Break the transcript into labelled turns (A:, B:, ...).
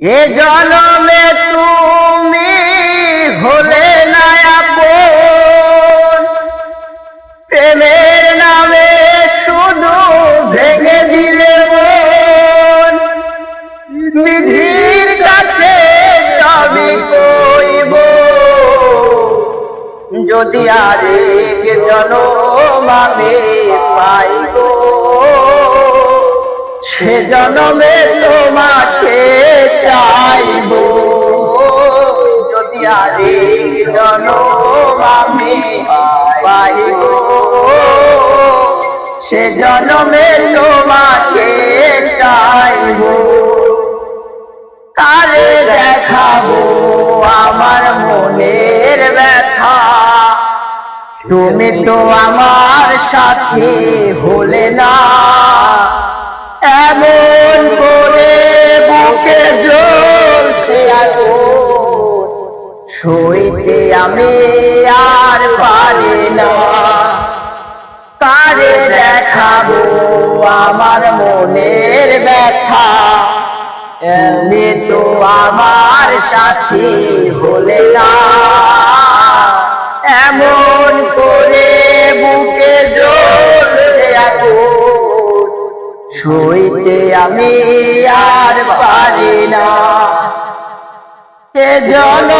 A: এ জনমে তুমি হলে না আপন। প্রেমের নামে শুধু ভেঙে দিলে মন। বিধির কাছে সবই কইব। যদি আরেক জনম আমি পাই গো সে জনমে তোমাকে আরেক জনম আমি পাই গো। সে জনমে তোমাকে চাইব কারে দেখাবো আমার মনের ব্যথা? তুমি তো আমার সাথে হলে না। এমন সইতে আমি আর পারি না। কারে দেখাবো আমার মনের ব্যথা? তুমি তো আমার সাথে হলে না। এমন করে বুকে জ্বলছে আগুন। সইতে আমি আর পারি না। কে জনমে